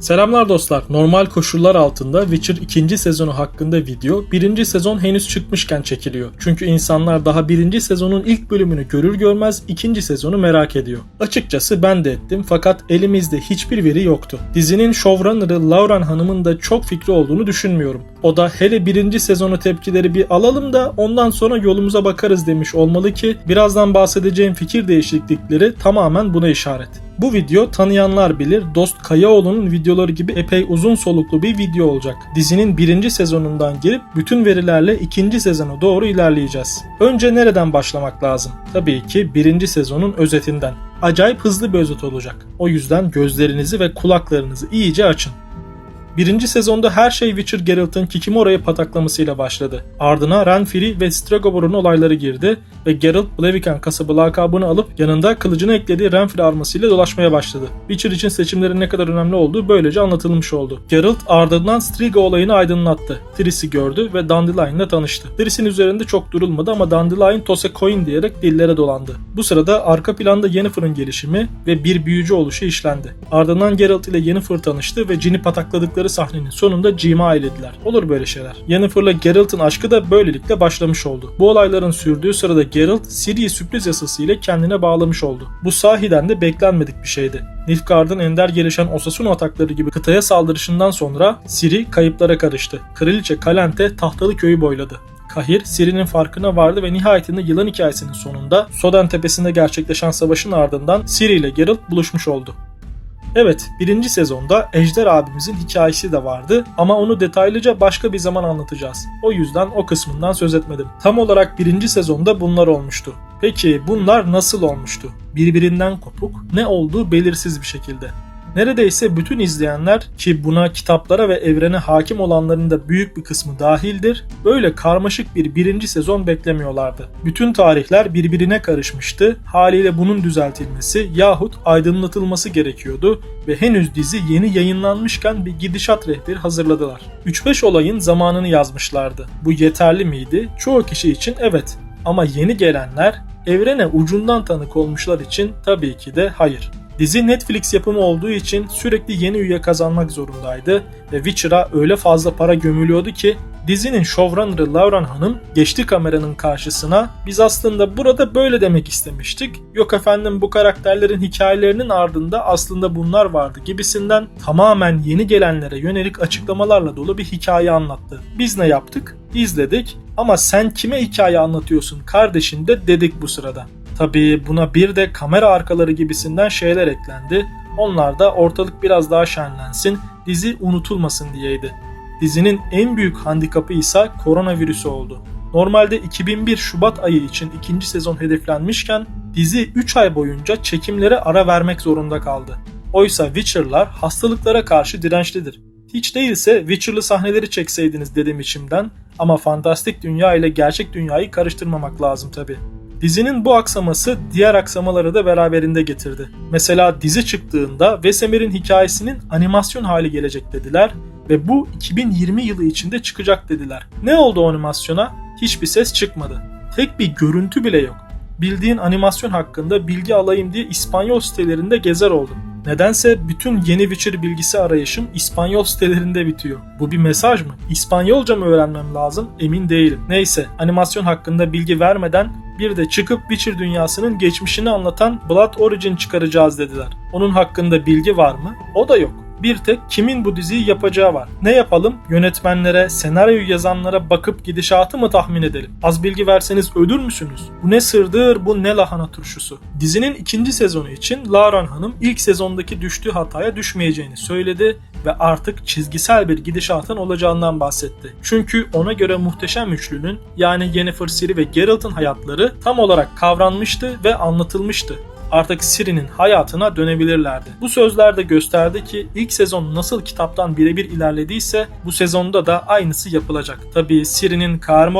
Selamlar dostlar. Normal koşullar altında Witcher 2. sezonu hakkında video 1. sezon henüz çıkmışken çekiliyor. Çünkü insanlar daha 1. sezonun ilk bölümünü görür görmez 2. sezonu merak ediyor. Açıkçası ben de ettim fakat elimizde hiçbir veri yoktu. Dizinin showrunner'ı Lauren Hanım'ın da çok fikri olduğunu düşünmüyorum. O da hele 1. sezonu tepkileri bir alalım da ondan sonra yolumuza bakarız demiş olmalı ki birazdan bahsedeceğim fikir değişiklikleri tamamen buna işaret. Bu video tanıyanlar bilir Dost Kayaoğlu'nun videoları gibi epey uzun soluklu bir video olacak. Dizinin birinci sezonundan girip bütün verilerle ikinci sezona doğru ilerleyeceğiz. Önce nereden başlamak lazım? Tabii ki birinci sezonun özetinden. Acayip hızlı bir özet olacak. O yüzden gözlerinizi ve kulaklarınızı iyice açın. Birinci sezonda her şey Witcher Geralt'ın Kikimora'yı pataklamasıyla başladı. Ardına Renfri ve Stregobor'un olayları girdi ve Geralt Blaviken kasabı lakabını alıp yanında kılıcını eklediği Renfri armasıyla dolaşmaya başladı. Witcher için seçimlerin ne kadar önemli olduğu böylece anlatılmış oldu. Geralt ardından Striga olayını aydınlattı. Triss'i gördü ve Dandelion'la tanıştı. Triss'in üzerinde çok durulmadı ama Dandelion Tose Coin diyerek dillere dolandı. Bu sırada arka planda Yennefer'ın gelişimi ve bir büyücü oluşu işlendi. Ardından Geralt ile Yennefer tanıştı ve Jin'i patakladıkları sahnenin sonunda cima eylediler. Olur böyle şeyler. Yennefer'la Geralt'ın aşkı da böylelikle başlamış oldu. Bu olayların sürdüğü sırada Geralt, Ciri'yi sürpriz yasası ile kendine bağlamış oldu. Bu sahiden de beklenmedik bir şeydi. Nilfgaard'ın ender gelişen Osasuna atakları gibi kıtaya saldırışından sonra Ciri kayıplara karıştı. Kraliçe Kalente tahtalı köyü boyladı. Kahir, Ciri'nin farkına vardı ve nihayetinde yılan hikayesinin sonunda Soden tepesinde gerçekleşen savaşın ardından Ciri ile Geralt buluşmuş oldu. Evet, birinci sezonda Ejder abimizin hikayesi de vardı ama onu detaylıca başka bir zaman anlatacağız. O yüzden o kısmından söz etmedim. Tam olarak birinci sezonda bunlar olmuştu. Peki bunlar nasıl olmuştu? Birbirinden kopuk, ne olduğu belirsiz bir şekilde. Neredeyse bütün izleyenler ki buna kitaplara ve evrene hakim olanların da büyük bir kısmı dahildir, böyle karmaşık bir birinci sezon beklemiyorlardı. Bütün tarihler birbirine karışmıştı, haliyle bunun düzeltilmesi yahut aydınlatılması gerekiyordu ve henüz dizi yeni yayınlanmışken bir gidişat rehberi hazırladılar. 3-5 olayın zamanını yazmışlardı. Bu yeterli miydi? Çoğu kişi için evet. Ama yeni gelenler evrene ucundan tanık olmuşlar için tabii ki de hayır. Dizi Netflix yapımı olduğu için sürekli yeni üye kazanmak zorundaydı ve Witcher'a öyle fazla para gömülüyordu ki dizinin showrunner'ı Lauren Hanım geçti kameranın karşısına biz aslında burada böyle demek istemiştik. Yok efendim bu karakterlerin hikayelerinin ardında aslında bunlar vardı gibisinden tamamen yeni gelenlere yönelik açıklamalarla dolu bir hikaye anlattı. Biz ne yaptık? İzledik ama sen kime hikaye anlatıyorsun kardeşim de dedik bu sırada. Tabii buna bir de kamera arkaları gibisinden şeyler eklendi. Onlar da ortalık biraz daha şenlensin, dizi unutulmasın diyeydi. Dizinin en büyük handikapı ise koronavirüsü oldu. Normalde 2001 Şubat ayı için ikinci sezon hedeflenmişken dizi 3 ay boyunca çekimlere ara vermek zorunda kaldı. Oysa Witcher'lar hastalıklara karşı dirençlidir. Hiç değilse Witcher'lı sahneleri çekseydiniz dedim içimden ama fantastik dünya ile gerçek dünyayı karıştırmamak lazım tabi. Dizinin bu aksaması diğer aksamaları da beraberinde getirdi. Mesela dizi çıktığında Vesemir'in hikayesinin animasyon hali gelecek dediler ve bu 2020 yılı içinde çıkacak dediler. Ne oldu animasyona? Hiçbir ses çıkmadı. Tek bir görüntü bile yok. Bildiğin animasyon hakkında bilgi alayım diye İspanyol sitelerinde gezer oldum. Nedense bütün yeni Witcher bilgisi arayışım İspanyol sitelerinde bitiyor. Bu bir mesaj mı? İspanyolca mı öğrenmem lazım? Emin değilim. Neyse, animasyon hakkında bilgi vermeden bir de çıkıp Witcher dünyasının geçmişini anlatan Blood Origin çıkaracağız dediler. Onun hakkında bilgi var mı? O da yok. Bir tek kimin bu diziyi yapacağı var. Ne yapalım? Yönetmenlere, senaryo yazanlara bakıp gidişatı mı tahmin edelim? Az bilgi verseniz ölür müsünüz? Bu ne sırdır, bu ne lahana turşusu. Dizinin ikinci sezonu için Lauren Hanım ilk sezondaki düştüğü hataya düşmeyeceğini söyledi ve artık çizgisel bir gidişatın olacağından bahsetti. Çünkü ona göre muhteşem üçlünün yani Yennefer, Ciri ve Geralt'ın hayatları tam olarak kavranmıştı ve anlatılmıştı artık Ciri'nin hayatına dönebilirlerdi. Bu sözler de gösterdi ki ilk sezon nasıl kitaptan birebir ilerlediyse bu sezonda da aynısı yapılacak. Tabi Ciri'nin Kaer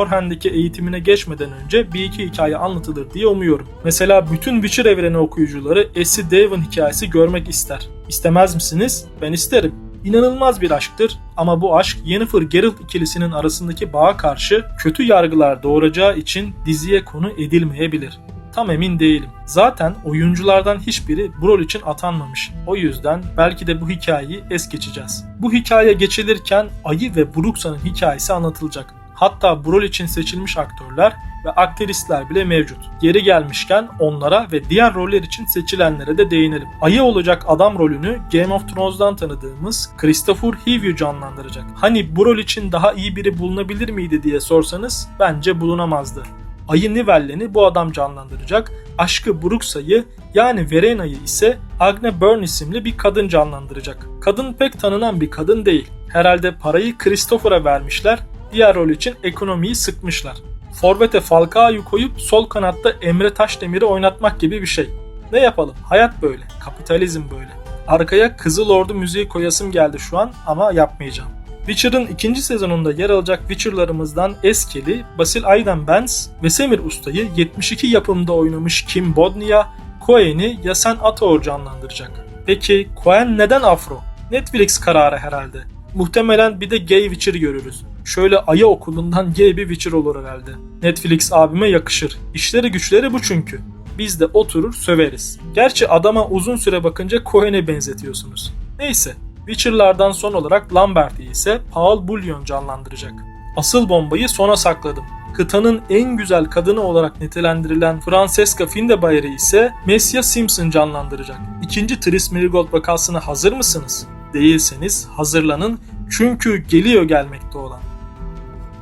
eğitimine geçmeden önce bir iki hikaye anlatılır diye umuyorum. Mesela bütün Witcher evreni okuyucuları Essie Devon hikayesi görmek ister. İstemez misiniz? Ben isterim. İnanılmaz bir aşktır ama bu aşk Yennefer Geralt ikilisinin arasındaki bağa karşı kötü yargılar doğuracağı için diziye konu edilmeyebilir. Tam emin değilim. Zaten oyunculardan hiçbiri bu rol için atanmamış. O yüzden belki de bu hikayeyi es geçeceğiz. Bu hikaye geçilirken Ayı ve Bruxa'nın hikayesi anlatılacak. Hatta bu rol için seçilmiş aktörler ve aktristler bile mevcut. Geri gelmişken onlara ve diğer roller için seçilenlere de değinelim. Ayı olacak adam rolünü Game of Thrones'dan tanıdığımız Christopher Hivju canlandıracak. Hani bu rol için daha iyi biri bulunabilir miydi diye sorsanız bence bulunamazdı. Ayı Nivellen'i bu adam canlandıracak. Aşkı Bruxa'yı yani Verena'yı ise Agne Byrne isimli bir kadın canlandıracak. Kadın pek tanınan bir kadın değil. Herhalde parayı Christopher'a vermişler, diğer rol için ekonomiyi sıkmışlar. Forvet'e Falcao'yu koyup sol kanatta Emre Taşdemir'i oynatmak gibi bir şey. Ne yapalım? Hayat böyle. Kapitalizm böyle. Arkaya Kızıl Ordu müziği koyasım geldi şu an ama yapmayacağım. Witcher'ın ikinci sezonunda yer alacak Witcher'larımızdan Eskeli, Basil Aydan Benz, Vesemir Usta'yı 72 yapımda oynamış Kim Bodnia, Cohen'i Yasen Ataor canlandıracak. Peki Cohen neden afro? Netflix kararı herhalde. Muhtemelen bir de gay Witcher görürüz. Şöyle ayı okulundan gay bir Witcher olur herhalde. Netflix abime yakışır. İşleri güçleri bu çünkü. Biz de oturur söveriz. Gerçi adama uzun süre bakınca Cohen'e benzetiyorsunuz. Neyse Witcher'lardan son olarak Lambert'i ise Paul Bullion canlandıracak. Asıl bombayı sona sakladım. Kıtanın en güzel kadını olarak nitelendirilen Francesca Findebayer'i ise Messia Simpson canlandıracak. İkinci Tris Merigold vakasına hazır mısınız? Değilseniz hazırlanın çünkü geliyor gelmekte olan.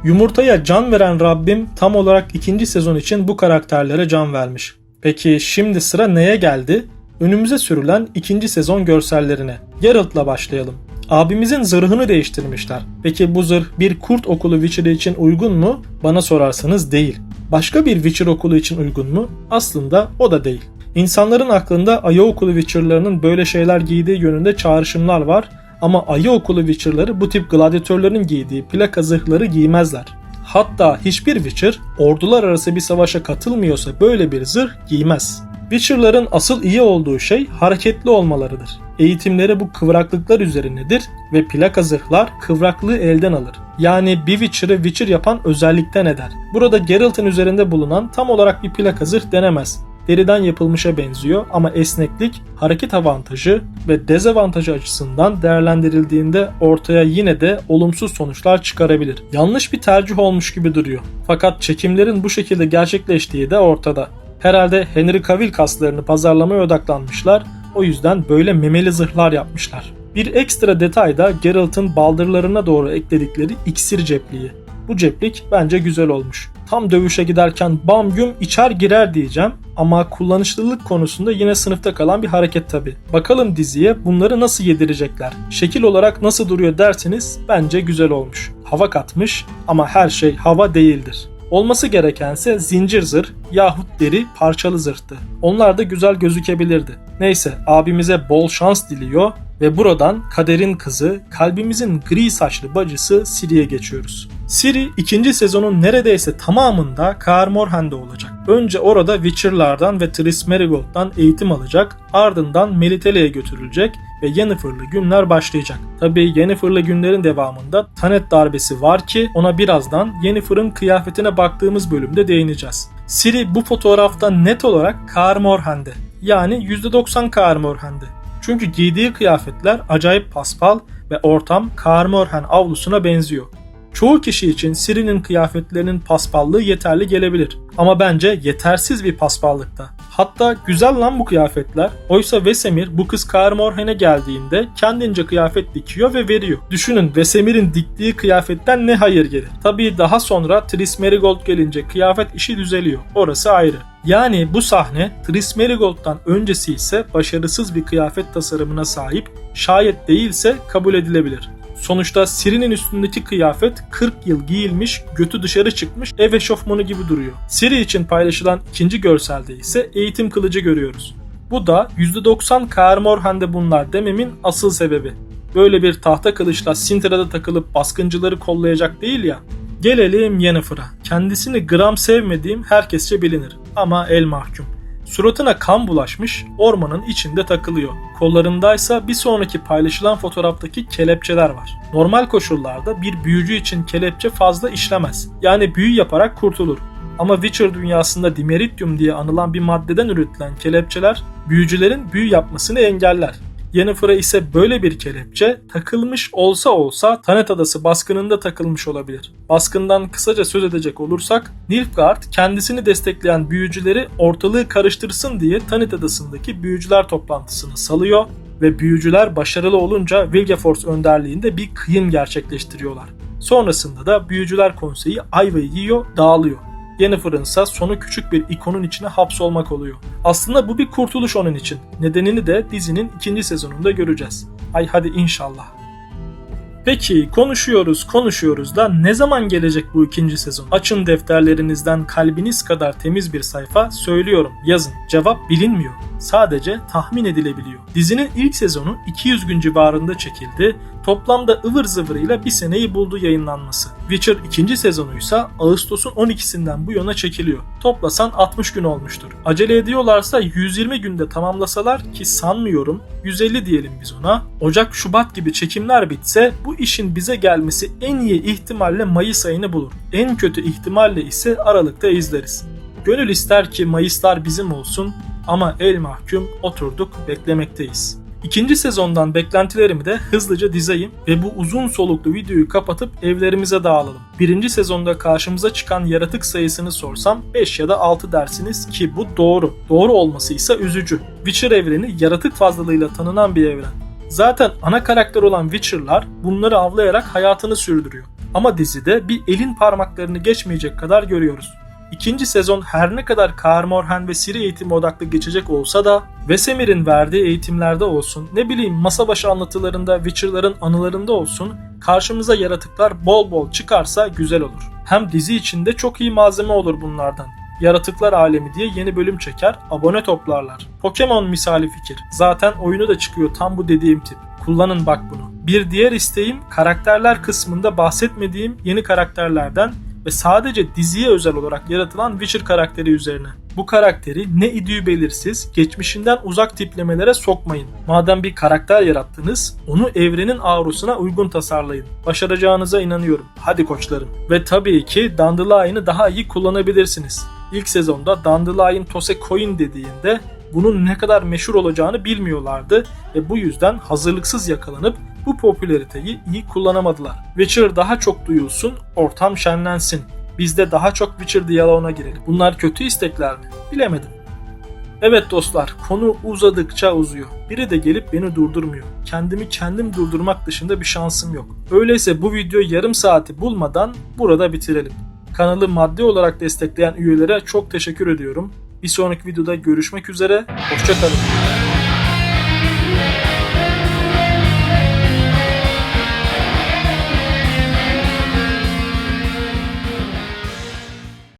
Yumurtaya can veren Rabbim tam olarak ikinci sezon için bu karakterlere can vermiş. Peki şimdi sıra neye geldi? Önümüze sürülen ikinci sezon görsellerine. Geralt'la başlayalım. Abimizin zırhını değiştirmişler. Peki bu zırh bir kurt okulu Witcher'ı için uygun mu? Bana sorarsanız değil. Başka bir Witcher okulu için uygun mu? Aslında o da değil. İnsanların aklında ayı okulu Witcher'larının böyle şeyler giydiği yönünde çağrışımlar var ama ayı okulu Witcher'ları bu tip gladyatörlerin giydiği plaka zırhları giymezler. Hatta hiçbir Witcher ordular arası bir savaşa katılmıyorsa böyle bir zırh giymez. Witcher'ların asıl iyi olduğu şey hareketli olmalarıdır. Eğitimleri bu kıvraklıklar üzerinedir ve plaka zırhlar kıvraklığı elden alır. Yani bir Witcher'ı Witcher yapan özellikten eder. Burada Geralt'ın üzerinde bulunan tam olarak bir plaka zırh denemez. Deriden yapılmışa benziyor ama esneklik, hareket avantajı ve dezavantajı açısından değerlendirildiğinde ortaya yine de olumsuz sonuçlar çıkarabilir. Yanlış bir tercih olmuş gibi duruyor. Fakat çekimlerin bu şekilde gerçekleştiği de ortada. Herhalde Henry Cavill kaslarını pazarlamaya odaklanmışlar. O yüzden böyle memeli zırhlar yapmışlar. Bir ekstra detay da Geralt'ın baldırlarına doğru ekledikleri iksir cepliği. Bu ceplik bence güzel olmuş. Tam dövüşe giderken bam güm içer girer diyeceğim ama kullanışlılık konusunda yine sınıfta kalan bir hareket tabi. Bakalım diziye bunları nasıl yedirecekler? Şekil olarak nasıl duruyor derseniz bence güzel olmuş. Hava katmış ama her şey hava değildir. Olması gerekense zincir zırh yahut deri parçalı zırhtı. Onlar da güzel gözükebilirdi. Neyse abimize bol şans diliyor ve buradan kaderin kızı, kalbimizin gri saçlı bacısı Siri'ye geçiyoruz. Siri ikinci sezonun neredeyse tamamında Kaer Morhen'de olacak. Önce orada Witcher'lardan ve Triss Merigold'dan eğitim alacak, ardından Melitele'ye götürülecek ve Yennefer'lı günler başlayacak. Tabi Yennefer'lı günlerin devamında Tanet darbesi var ki ona birazdan Yennefer'ın kıyafetine baktığımız bölümde değineceğiz. Siri bu fotoğrafta net olarak Kaer Morhen'de. Yani %90 Kaer Morhen'de. Çünkü giydiği kıyafetler acayip paspal ve ortam Kaer Morhen avlusuna benziyor. Çoğu kişi için Siri'nin kıyafetlerinin paspallığı yeterli gelebilir. Ama bence yetersiz bir paspallıkta. Hatta güzel lan bu kıyafetler. Oysa Vesemir bu kız Kaer geldiğinde kendince kıyafet dikiyor ve veriyor. Düşünün Vesemir'in diktiği kıyafetten ne hayır gelir. Tabii daha sonra Triss Merigold gelince kıyafet işi düzeliyor. Orası ayrı. Yani bu sahne Triss Merigold'dan öncesi ise başarısız bir kıyafet tasarımına sahip, şayet değilse kabul edilebilir. Sonuçta Siri'nin üstündeki kıyafet 40 yıl giyilmiş, götü dışarı çıkmış ev eşofmanı gibi duruyor. Siri için paylaşılan ikinci görselde ise eğitim kılıcı görüyoruz. Bu da %90 Kaer Morhen'de bunlar dememin asıl sebebi. Böyle bir tahta kılıçla Sintra'da takılıp baskıncıları kollayacak değil ya. Gelelim Yennefer'a. Kendisini gram sevmediğim herkesçe bilinir ama el mahkum. Suratına kan bulaşmış, ormanın içinde takılıyor. Kollarındaysa bir sonraki paylaşılan fotoğraftaki kelepçeler var. Normal koşullarda bir büyücü için kelepçe fazla işlemez. Yani büyü yaparak kurtulur. Ama Witcher dünyasında dimerityum diye anılan bir maddeden üretilen kelepçeler büyücülerin büyü yapmasını engeller. Yennefer'a ise böyle bir kelepçe takılmış olsa olsa Tanet Adası baskınında takılmış olabilir. Baskından kısaca söz edecek olursak Nilfgaard kendisini destekleyen büyücüleri ortalığı karıştırsın diye Tanet Adası'ndaki büyücüler toplantısını salıyor ve büyücüler başarılı olunca Wilgefortz önderliğinde bir kıyım gerçekleştiriyorlar. Sonrasında da büyücüler konseyi ayvayı yiyor, dağılıyor. Yennefer'ın ise sonu küçük bir ikonun içine hapsolmak oluyor. Aslında bu bir kurtuluş onun için. Nedenini de dizinin ikinci sezonunda göreceğiz. Ay hadi inşallah. Peki konuşuyoruz konuşuyoruz da ne zaman gelecek bu ikinci sezon? Açın defterlerinizden kalbiniz kadar temiz bir sayfa söylüyorum yazın. Cevap bilinmiyor. Sadece tahmin edilebiliyor. Dizinin ilk sezonu 200 gün civarında çekildi. Toplamda ıvır zıvırıyla bir seneyi buldu yayınlanması. Witcher 2. sezonuysa Ağustos'un 12'sinden bu yana çekiliyor. Toplasan 60 gün olmuştur. Acele ediyorlarsa 120 günde tamamlasalar ki sanmıyorum 150 diyelim biz ona. Ocak, Şubat gibi çekimler bitse bu işin bize gelmesi en iyi ihtimalle Mayıs ayını bulur. En kötü ihtimalle ise Aralık'ta izleriz. Gönül ister ki Mayıslar bizim olsun ama el mahkum oturduk beklemekteyiz. İkinci sezondan beklentilerimi de hızlıca dizeyim ve bu uzun soluklu videoyu kapatıp evlerimize dağılalım. Birinci sezonda karşımıza çıkan yaratık sayısını sorsam 5 ya da 6 dersiniz ki bu doğru. Doğru olması ise üzücü. Witcher evreni yaratık fazlalığıyla tanınan bir evren. Zaten ana karakter olan Witcher'lar bunları avlayarak hayatını sürdürüyor. Ama dizide bir elin parmaklarını geçmeyecek kadar görüyoruz. İkinci sezon her ne kadar Kaer Morhen ve Ciri eğitimi odaklı geçecek olsa da Vesemir'in verdiği eğitimlerde olsun, ne bileyim masa başı anlatılarında Witcher'ların anılarında olsun karşımıza yaratıklar bol bol çıkarsa güzel olur. Hem dizi içinde çok iyi malzeme olur bunlardan. Yaratıklar Alemi diye yeni bölüm çeker, abone toplarlar. Pokemon misali fikir. Zaten oyunu da çıkıyor tam bu dediğim tip. Kullanın bak bunu. Bir diğer isteğim karakterler kısmında bahsetmediğim yeni karakterlerden ve sadece diziye özel olarak yaratılan Witcher karakteri üzerine. Bu karakteri ne idüğü belirsiz, geçmişinden uzak tiplemelere sokmayın. Madem bir karakter yarattınız, onu evrenin aurosuna uygun tasarlayın. Başaracağınıza inanıyorum. Hadi koçlarım. Ve tabii ki Dandelion'ı daha iyi kullanabilirsiniz. İlk sezonda Dandelion Tose Coin dediğinde bunun ne kadar meşhur olacağını bilmiyorlardı ve bu yüzden hazırlıksız yakalanıp bu popülariteyi iyi kullanamadılar. Witcher daha çok duyulsun, ortam şenlensin. Biz de daha çok Witcher diyaloğuna girelim. Bunlar kötü istekler mi? Bilemedim. Evet dostlar, konu uzadıkça uzuyor. Biri de gelip beni durdurmuyor. Kendimi kendim durdurmak dışında bir şansım yok. Öyleyse bu video yarım saati bulmadan burada bitirelim. Kanalı maddi olarak destekleyen üyelere çok teşekkür ediyorum. Bir sonraki videoda görüşmek üzere, hoşçakalın.